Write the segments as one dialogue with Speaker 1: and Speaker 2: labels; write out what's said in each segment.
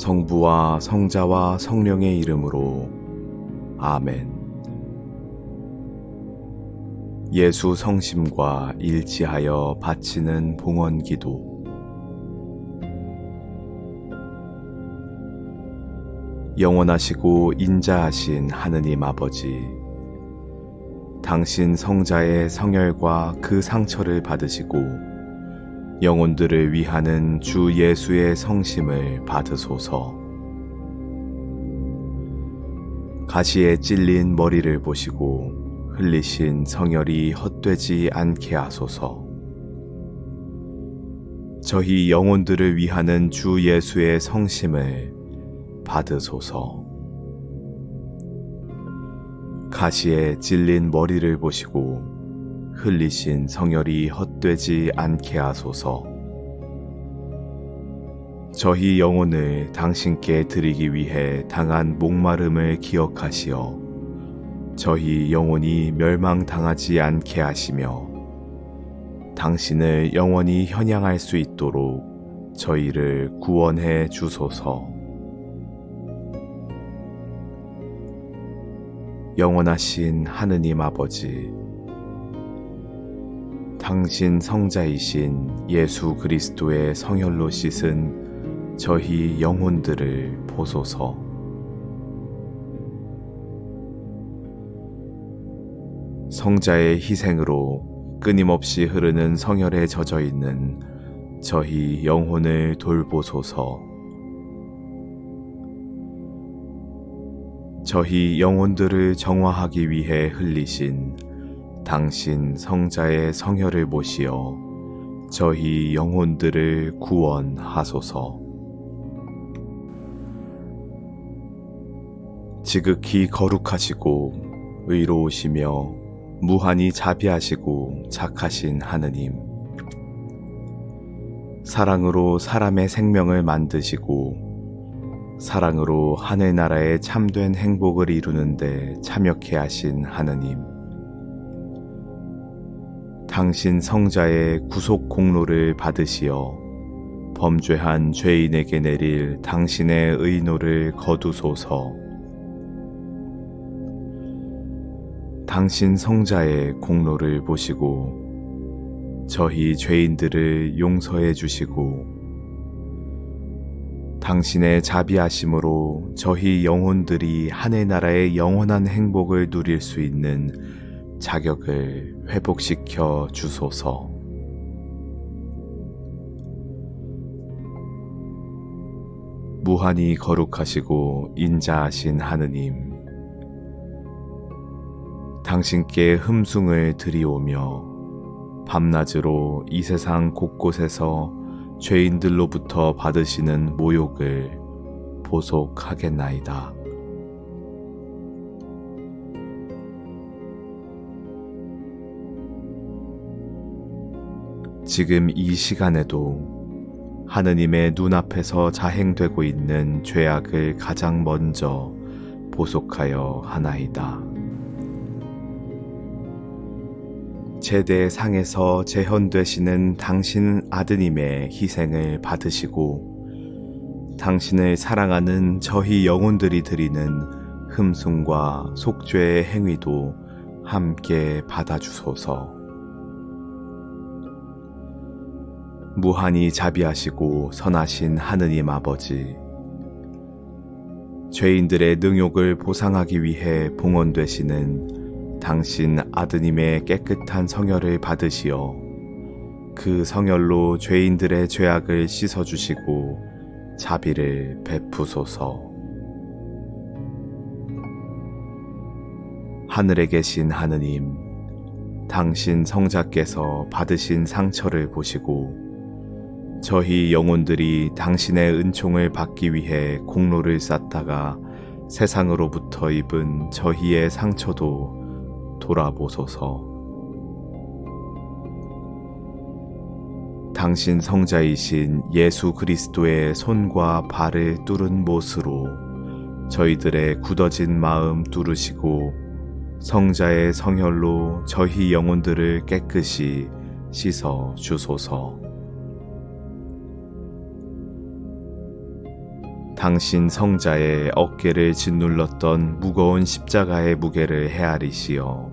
Speaker 1: 성부와 성자와 성령의 이름으로 아멘. 예수 성심과 일치하여 바치는 봉헌 기도. 영원하시고 인자하신 하느님 아버지, 당신 성자의 성혈과 그 상처를 받으시고 영혼들을 위하는 주 예수의 성심을 받으소서. 가시에 찔린 머리를 보시고 흘리신 성혈이 헛되지 않게 하소서. 저희 영혼들을 위하는 주 예수의 성심을 받으소서. 가시에 찔린 머리를 보시고 흘리신 성혈이 헛되지 않게 하소서. 저희 영혼을 당신께 드리기 위해 당한 목마름을 기억하시어 저희 영혼이 멸망당하지 않게 하시며 당신을 영원히 현양할 수 있도록 저희를 구원해 주소서. 영원하신 하느님 아버지, 당신 성자이신 예수 그리스도의 성혈로 씻은 저희 영혼들을 보소서. 성자의 희생으로 끊임없이 흐르는 성혈에 젖어 있는 저희 영혼을 돌보소서. 저희 영혼들을 정화하기 위해 흘리신 당신 성자의 성혈을 모시어 저희 영혼들을 구원하소서. 지극히 거룩하시고 의로우시며 무한히 자비하시고 착하신 하느님. 사랑으로 사람의 생명을 만드시고 사랑으로 하늘나라의 참된 행복을 이루는데 참여케 하신 하느님. 당신 성자의 구속 공로를 받으시어 범죄한 죄인에게 내릴 당신의 의노를 거두소서. 당신 성자의 공로를 보시고 저희 죄인들을 용서해 주시고 당신의 자비하심으로 저희 영혼들이 하늘 나라의 영원한 행복을 누릴 수 있는 자격을 회복시켜 주소서. 무한히 거룩하시고 인자하신 하느님, 당신께 흠숭을 드리오며 밤낮으로 이 세상 곳곳에서 죄인들로부터 받으시는 모욕을 보속하겠나이다. 지금 이 시간에도 하느님의 눈앞에서 자행되고 있는 죄악을 가장 먼저 보속하여 하나이다. 제대 상에서 재현되시는 당신 아드님의 희생을 받으시고 당신을 사랑하는 저희 영혼들이 드리는 흠숭과 속죄의 행위도 함께 받아주소서. 무한히 자비하시고 선하신 하느님 아버지, 죄인들의 능욕을 보상하기 위해 봉헌되시는 당신 아드님의 깨끗한 성혈을 받으시어 그 성혈로 죄인들의 죄악을 씻어주시고 자비를 베푸소서. 하늘에 계신 하느님, 당신 성자께서 받으신 상처를 보시고 저희 영혼들이 당신의 은총을 받기 위해 공로를 쌓다가 세상으로부터 입은 저희의 상처도 돌아보소서. 당신 성자이신 예수 그리스도의 손과 발을 뚫은 못으로 저희들의 굳어진 마음 뚫으시고 성자의 성혈로 저희 영혼들을 깨끗이 씻어 주소서. 당신 성자의 어깨를 짓눌렀던 무거운 십자가의 무게를 헤아리시어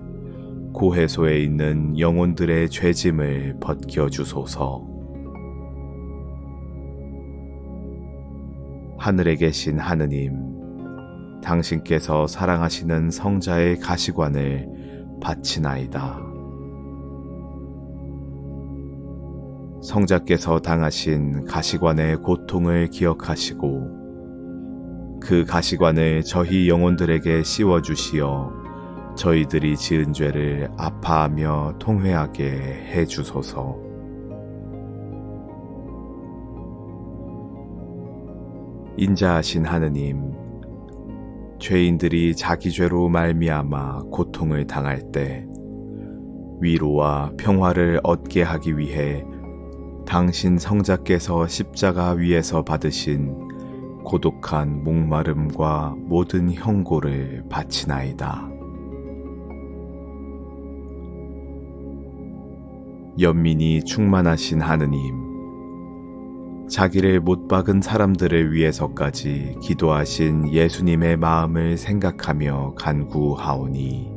Speaker 1: 고해소에 있는 영혼들의 죄짐을 벗겨 주소서. 하늘에 계신 하느님, 당신께서 사랑하시는 성자의 가시관을 바치나이다. 성자께서 당하신 가시관의 고통을 기억하시고 그 가시관을 저희 영혼들에게 씌워 주시어 저희들이 지은 죄를 아파하며 통회하게 해 주소서. 인자하신 하느님, 죄인들이 자기 죄로 말미암아 고통을 당할 때 위로와 평화를 얻게 하기 위해 당신 성자께서 십자가 위에서 받으신 고독한 목마름과 모든 형고를 바치나이다. 연민이 충만하신 하느님, 자기를 못 박은 사람들을 위해서까지 기도하신 예수님의 마음을 생각하며 간구하오니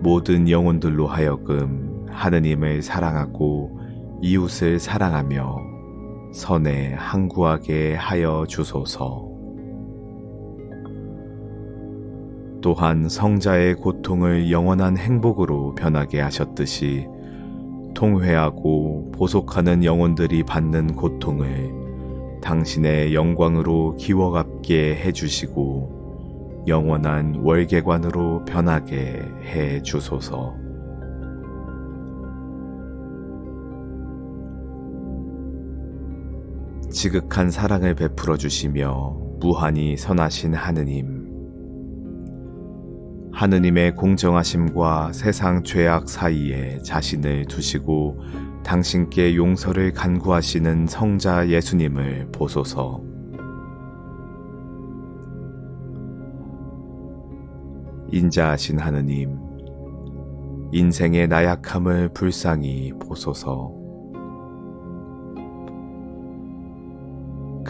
Speaker 1: 모든 영혼들로 하여금 하느님을 사랑하고 이웃을 사랑하며 선에 항구하게 하여 주소서. 또한 성자의 고통을 영원한 행복으로 변하게 하셨듯이 통회하고 보속하는 영혼들이 받는 고통을 당신의 영광으로 기워갑게 해주시고 영원한 월계관으로 변하게 해 주소서. 지극한 사랑을 베풀어 주시며 무한히 선하신 하느님. 하느님의 공정하심과 세상 죄악 사이에 자신을 두시고 당신께 용서를 간구하시는 성자 예수님을 보소서. 인자하신 하느님, 인생의 나약함을 불쌍히 보소서.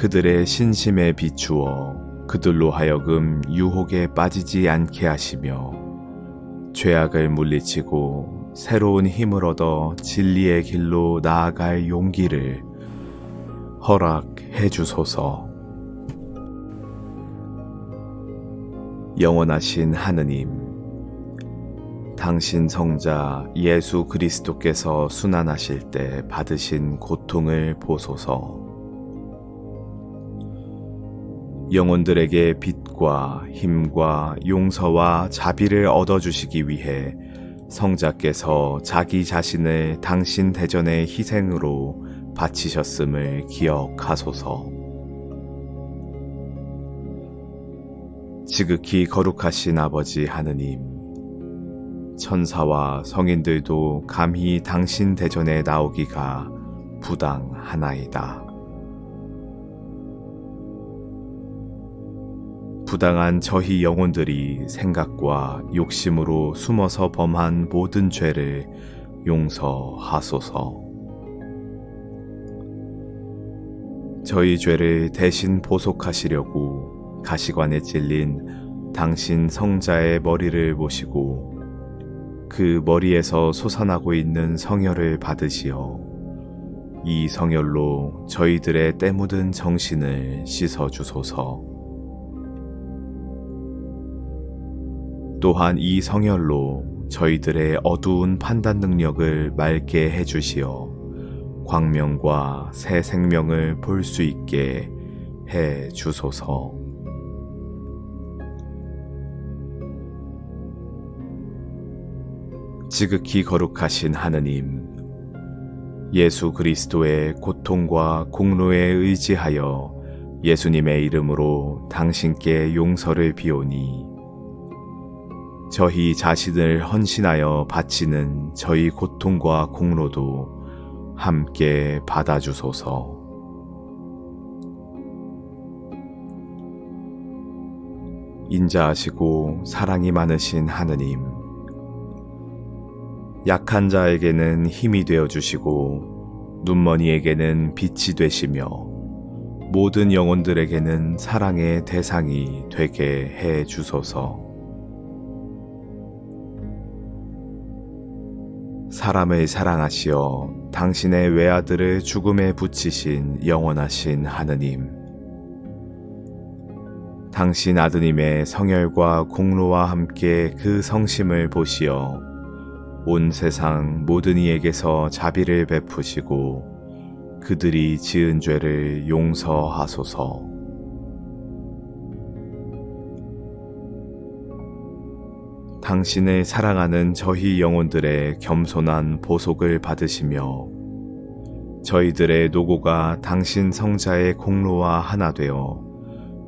Speaker 1: 그들의 신심에 비추어 그들로 하여금 유혹에 빠지지 않게 하시며 죄악을 물리치고 새로운 힘을 얻어 진리의 길로 나아갈 용기를 허락해 주소서. 영원하신 하느님, 당신 성자 예수 그리스도께서 순환하실 때 받으신 고통을 보소서. 영혼들에게 빛과 힘과 용서와 자비를 얻어주시기 위해 성자께서 자기 자신을 당신 대전의 희생으로 바치셨음을 기억하소서. 지극히 거룩하신 아버지 하느님, 천사와 성인들도 감히 당신 대전에 나오기가 부당하나이다. 부당한 저희 영혼들이 생각과 욕심으로 숨어서 범한 모든 죄를 용서하소서. 저희 죄를 대신 보속하시려고 가시관에 찔린 당신 성자의 머리를 모시고 그 머리에서 솟아나고 있는 성혈을 받으시어 이 성혈로 저희들의 때묻은 정신을 씻어 주소서. 또한 이 성혈로 저희들의 어두운 판단 능력을 맑게 해주시어 광명과 새 생명을 볼 수 있게 해 주소서. 지극히 거룩하신 하느님, 예수 그리스도의 고통과 공로에 의지하여 예수님의 이름으로 당신께 용서를 비오니 저희 자신을 헌신하여 바치는 저희 고통과 공로도 함께 받아주소서. 인자하시고 사랑이 많으신 하느님, 약한 자에게는 힘이 되어 주시고, 눈머니에게는 빛이 되시며, 모든 영혼들에게는 사랑의 대상이 되게 해 주소서. 사람을 사랑하시어 당신의 외아들을 죽음에 붙이신 영원하신 하느님. 당신 아드님의 성혈과 공로와 함께 그 성심을 보시어 온 세상 모든 이에게서 자비를 베푸시고 그들이 지은 죄를 용서하소서. 당신을 사랑하는 저희 영혼들의 겸손한 보속을 받으시며 저희들의 노고가 당신 성자의 공로와 하나 되어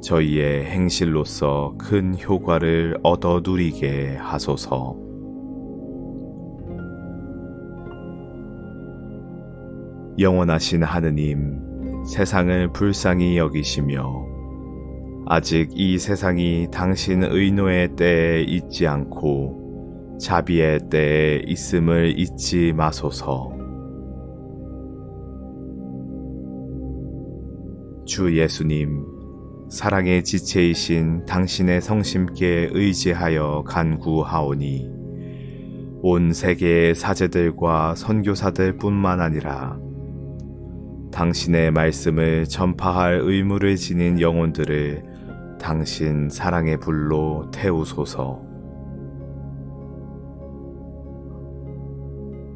Speaker 1: 저희의 행실로서 큰 효과를 얻어 누리게 하소서. 영원하신 하느님, 세상을 불쌍히 여기시며 아직 이 세상이 당신 의노의 때에 있지 않고 자비의 때에 있음을 잊지 마소서. 주 예수님, 사랑의 지체이신 당신의 성심께 의지하여 간구하오니 온 세계의 사제들과 선교사들 뿐만 아니라 당신의 말씀을 전파할 의무를 지닌 영혼들을 당신 사랑의 불로 태우소서.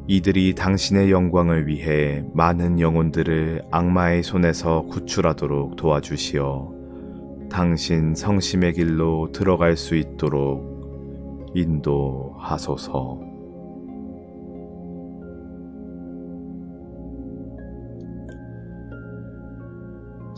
Speaker 1: 이들이 당신의 영광을 위해 많은 영혼들을 악마의 손에서 구출하도록 도와주시어 당신 성심의 길로 들어갈 수 있도록 인도하소서.